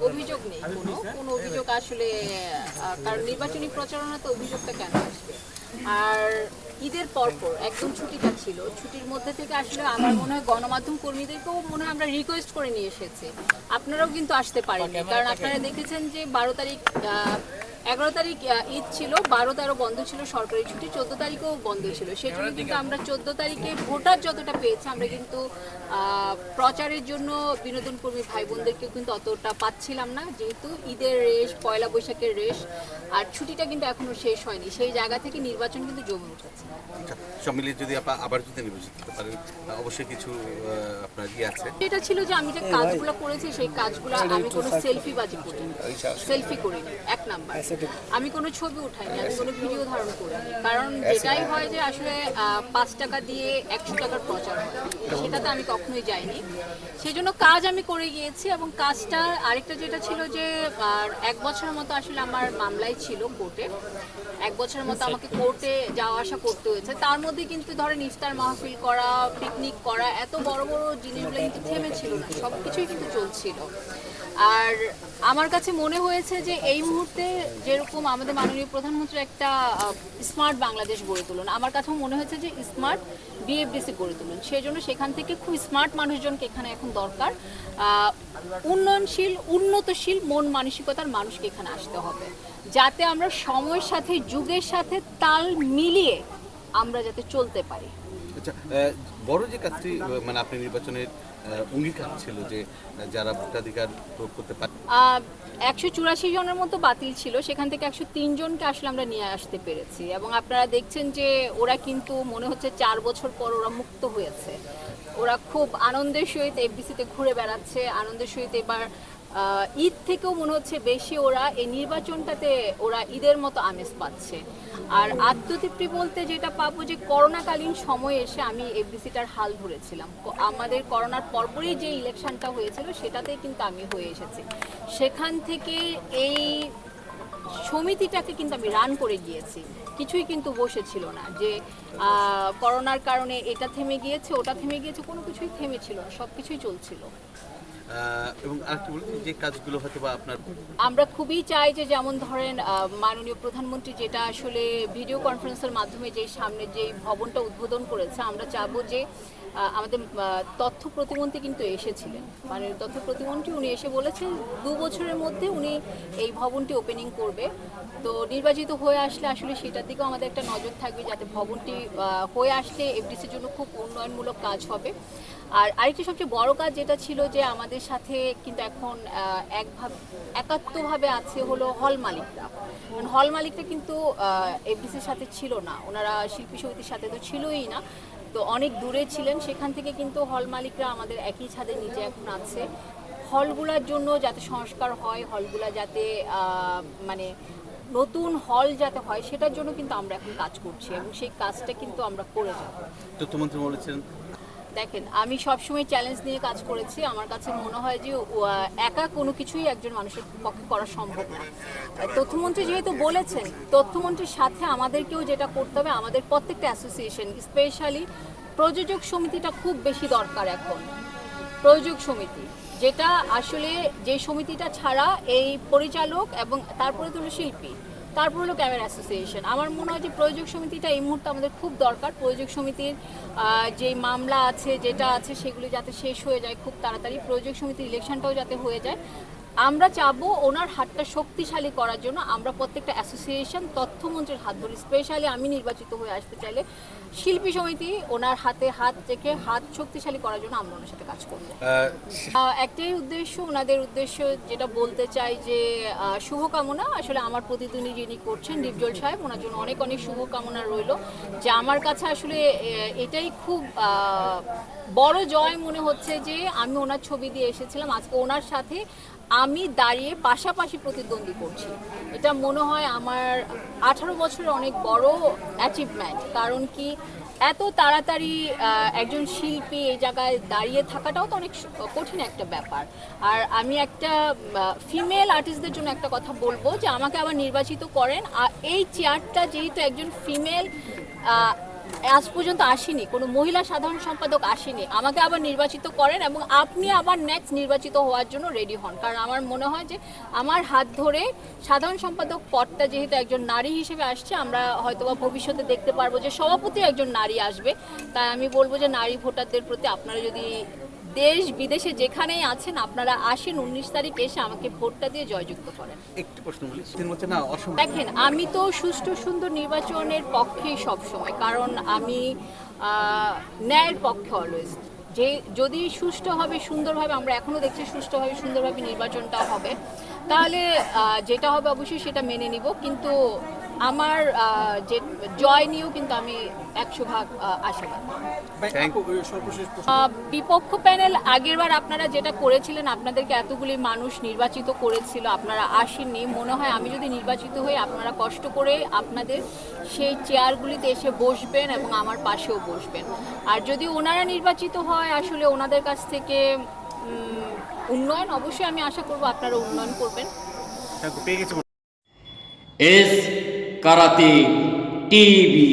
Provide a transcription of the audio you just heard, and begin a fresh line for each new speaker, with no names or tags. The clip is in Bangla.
অভিযোগ নেই কোনো। কোনো অভিযোগ আসলে কারণ নির্বাচনী প্রচারণা তো অভিযোগটা কেন আসবে? আর ঈদের পরপর একদম ছুটিটা ছিল। ছুটির মধ্যে থেকে আসলে আমার মনে হয় গণমাধ্যম কর্মীদেরকেও মনে হয় আমরা রিকোয়েস্ট করে নিয়ে এসেছি। আপনারাও কিন্তু আসতে পারেননি। কারণ আপনারা দেখেছেন যে বারো তারিখ আহ, এগারো তারিখ ঈদ ছিল বারো তেরো বন্ধ ছিল সরকারি ছুটি চোদ্দ তারিখেও বন্ধ ছিল। সেই জন্য কিন্তু আমরা চোদ্দ তারিখে ভোটার যতটা পেয়েছি আমরা কিন্তু প্রচারের জন্য বিনোদন কর্মী ভাই বোনদেরকেও কিন্তু অতটা পাচ্ছিলাম না যেহেতু ঈদের রেশ পয়লা বৈশাখের রেশ আর ছুটিটা কিন্তু এখনও শেষ হয়নি। সেই জায়গা থেকে নির্বাচন কিন্তু জমে উঠেছে।
আচ্ছা, যদি আবার যদি নির্বাচিত হতে পারেন অবশ্যই কিছু আপনার ইয়ে আছে।
এটা ছিল যে আমি যে কাজগুলো করেছি সেই কাজগুলো আমি কোনো সেলফি বাজি করিনি। সেলফি করিনি এক নাম্বার। আমি কোনো ছবি উঠাইনি আমি কোনো ভিডিও ধারণ করিনি। কারণ যেটাই হয় যে আসলে পাঁচ টাকা দিয়ে একশো টাকার প্রচার হয়। সেটাতে আমি কখনোই যাইনি। সেই জন্য কাজ আমি করে গিয়েছি এবং কাজটা আরেকটা যেটা ছিল যে এক বছরের মতো আসলে আমার মামলাই ছিল কোর্টে। এক বছরের মতো আমাকে কোর্টে যাওয়া আসা করতে হয়েছে। তার মধ্যে কিন্তু ধরেন ইফতার মাহফিল করা পিকনিক করা এত বড় বড় জিনিসগুলো কিন্তু থেমেছিল না। সব কিছুই কিন্তু চলছিল। আর আমার কাছে মনে হয়েছে যে এই মুহূর্তে যেরকম আমাদের মাননীয় প্রধানমন্ত্রী একটা স্মার্ট বাংলাদেশ গড়ে তুলুন। আমার কাছেও মনে হয়েছে যে স্মার্ট বিএফডিসি গড়ে তুলুন। সেই জন্য সেখান থেকে খুব স্মার্ট মানুষজনকে এখানে এখন দরকার। উন্নয়নশীল, উন্নতশীল মন মানসিকতার মানুষকে এখানে আসতে হবে। যাতে আমরা সময়ের সাথে, যুগের সাথে তাল মিলিয়ে আমরা যাতে চলতে পারি।
আচ্ছা বড় যে কাজটি মানে আপনি নির্বাচনের অঙ্গীকার ছিল যে যারা ভোটাধিকার প্রয়োগ করতে পারে।
একশো চুরাশি জনের মতো বাতিল ছিল, সেখান থেকে একশো তিনজনকে আসলে আমরা নিয়ে আসতে পেরেছি। এবং আপনারা দেখছেন যে ওরা কিন্তু মনে হচ্ছে চার বছর পর ওরা মুক্ত হয়েছে। ওরা খুব আনন্দের সহিত এফবিসিতে ঘুরে বেড়াচ্ছে, আনন্দের সহিত এবার ঈদ থেকেও মনে হচ্ছে বেশি ওরা এই নির্বাচনটাতে ওরা ঈদের মতো আমেজ পাচ্ছে। আর আত্মতৃপ্তি বলতে যেটা পাবো যে করোনাকালীন সময়ে এসে আমি এফডিসিটার হাল ধরেছিলাম। আমাদের করোনার পরপরই যে ইলেকশনটা হয়েছিল সেটাতেই কিন্তু আমি হয়ে এসেছি। সেখান থেকে এই সমিতিটাকে কিন্তু আমি রান করে গিয়েছি। কিছুই কিন্তু বসেছিল না যে করোনার কারণে এটা থেমে গিয়েছে, ওটা থেমে গিয়েছে, কোনো কিছুই থেমে ছিল না সব কিছুই চলছিল।
আহ, আর কি বলতে যে কাজগুলো হয়তো বা আপনার
আমরা খুবই চাই যে যেমন ধরেন মাননীয় প্রধানমন্ত্রী যেটা আসলে ভিডিও কনফারেন্সের মাধ্যমে যে সামনে যে ভবনটা উদ্বোধন করেছে আমরা চাবো যে আমাদের তথ্য প্রতিমন্ত্রী কিন্তু এসেছিলেন। মানে তথ্য প্রতিমন্ত্রী উনি এসে বলেছেন, দু বছরের মধ্যে উনি এই ভবনটি ওপেনিং করবে। তো নির্বাচিত হয়ে আসলে আসলে সেটার দিকেও আমাদের একটা নজর থাকবে, যাতে ভবনটি হয়ে আসলে এফডিসির জন্য খুব উন্নয়নমূলক কাজ হবে। আর আরেকটি সবচেয়ে বড় কাজ যেটা ছিল যে আমাদের সাথে কিন্তু এখন একভাবে, একাত্মভাবে আছে হলো হল মালিকরা। কারণ হল মালিকরা কিন্তু এফডিসির সাথে ছিল না। ওনারা শিল্পী সমিতির সাথে তো ছিলই না। তো অনেক দূরে ছিলেন, সেখান থেকে কিন্তু হল মালিকরা আমাদের একই ছাদের নিচে এখন আছে। হলগুলার জন্য যাতে সংস্কার হয়, হলগুলা যাতে মানে নতুন হল যাতে হয়, সেটার জন্য কিন্তু আমরা এখন কাজ করছি এবং সেই কাজটা কিন্তু আমরা করে যাব।
তথ্যমন্ত্রী বলেছিলেন
দেখেন, আমি সবসময় চ্যালেঞ্জ নিয়ে কাজ করেছি। আমার কাছে মনে হয় যে একা কোনো কিছুই একজন মানুষের পক্ষে করা সম্ভব না। তথ্যমন্ত্রী যেহেতু বলেছেন, তথ্যমন্ত্রীর সাথে আমাদেরকেও যেটা করতে হবে, আমাদের প্রত্যেকটা অ্যাসোসিয়েশন স্পেশালি প্রযোজক সমিতিটা খুব বেশি দরকার এখন। প্রযোজক সমিতি, যেটা আসলে যে সমিতিটা ছাড়া এই পরিচালক এবং তারপরে তো শিল্পী। তারপর হলো ক্যামেরা অ্যাসোসিয়েশন। আমার মনে হয় যে প্রযোজক সমিতিটা এই মুহূর্তে আমাদের খুব দরকার। প্রযোজক সমিতির যে মামলা আছে, যেটা আছে, সেগুলি যাতে শেষ হয়ে যায় খুব তাড়াতাড়ি। প্রযোজক সমিতির ইলেকশনটাও যাতে হয়ে যায়। আমরা চাবো ওনার হাতটা শক্তিশালী করার জন্য। আমরা প্রত্যেকটা অ্যাসোসিয়েশন তথ্যমন্ত্রীর হাত ধরি। স্পেশালি আমি নির্বাচিত হয়ে আসতে চাইলে শিল্পী সমিতি ওনার হাতে হাত রেখে হাত শক্তিশালী করার জন্য আমরা ওনার সাথে কাজ করব। একটাই উদ্দেশ্য ওনাদের উদ্দেশ্য যেটা বলতে চাই যে শুভকামনা। আসলে আমার প্রতিদ্বন্দ্বী যিনি করছেন ডিপজল সাহেব ওনার জন্য অনেক অনেক শুভকামনা রইল। যে আমার কাছে আসলে এটাই খুব বড় জয় মনে হচ্ছে যে আমি ওনার ছবি দিয়ে এসেছিলাম। আজকে ওনার সাথে আমি দাঁড়িয়ে পাশাপাশি প্রতিদ্বন্দ্বী করছি। এটা মনে হয় আমার আঠারো বছরের অনেক বড় অ্যাচিভমেন্ট কারণ কি, এত তাড়াতাড়ি একজন শিল্পী এই জায়গায় দাঁড়িয়ে থাকাটাও তো অনেক কঠিন একটা ব্যাপার। আর আমি একটা ফিমেল আর্টিস্টদের জন্য একটা কথা বলব যে আমাকে আবার নির্বাচিত করেন। আর এই চেয়ারটা যেহেতু একজন ফিমেল আজ পর্যন্ত আসেনি, কোনো মহিলা সাধারণ সম্পাদক আসেনি। আমাকে আবার নির্বাচিত করেন এবং আপনি আবার নেক্সট নির্বাচিত হওয়ার জন্য রেডি হন। কারণ আমার মনে হয় যে আমার হাত ধরে সাধারণ সম্পাদক পদটা যেহেতু একজন নারী হিসেবে আসছে, আমরা হয়তোবা ভবিষ্যতে দেখতে পারব যে সভাপতি একজন নারী আসবে। তাই আমি বলব যে নারী ভোটারদের প্রতি আপনারা যদি দেশ বিদেশে যেখানেই আছেন আপনারা আসেন উনিশ তারিখ এসে আমাকে ভোটটা দিয়ে জয়যুক্ত করেন।
একটি প্রশ্ন বলি হচ্ছে না
দেখেন আমি তো সুষ্ঠু সুন্দর নির্বাচনের পক্ষে সবসময় কারণ আমি ন্যায়ের পক্ষে অলওয়েজ যে যদি সুষ্ঠুভাবে সুন্দরভাবে আমরা এখনও দেখছি সুষ্ঠুভাবে সুন্দরভাবে নির্বাচনটা হবে তাহলে যেটা হবে অবশ্যই সেটা মেনে নিব। কিন্তু আমার যে জয় নিয়েও কিন্তু আমি একশো ভাগ আশাবাদ। বিপক্ষ প্যানেল আগেরবার আপনারা যেটা করেছিলেন আপনাদেরকে এতগুলি মানুষ নির্বাচিত করেছিল আপনারা আসেননি। মনে হয় আমি যদি নির্বাচিত হই আপনারা কষ্ট করে আপনাদের সেই চেয়ারগুলিতে এসে বসবেন এবং আমার পাশেও বসবেন। আর যদি ওনারা নির্বাচিত হয় আসলে ওনাদের কাছ থেকে উন্নয়ন অবশ্যই আমি আশা করব আপনারা উন্নয়ন করবেন।
পেয়ে গেছি।
S karate TV.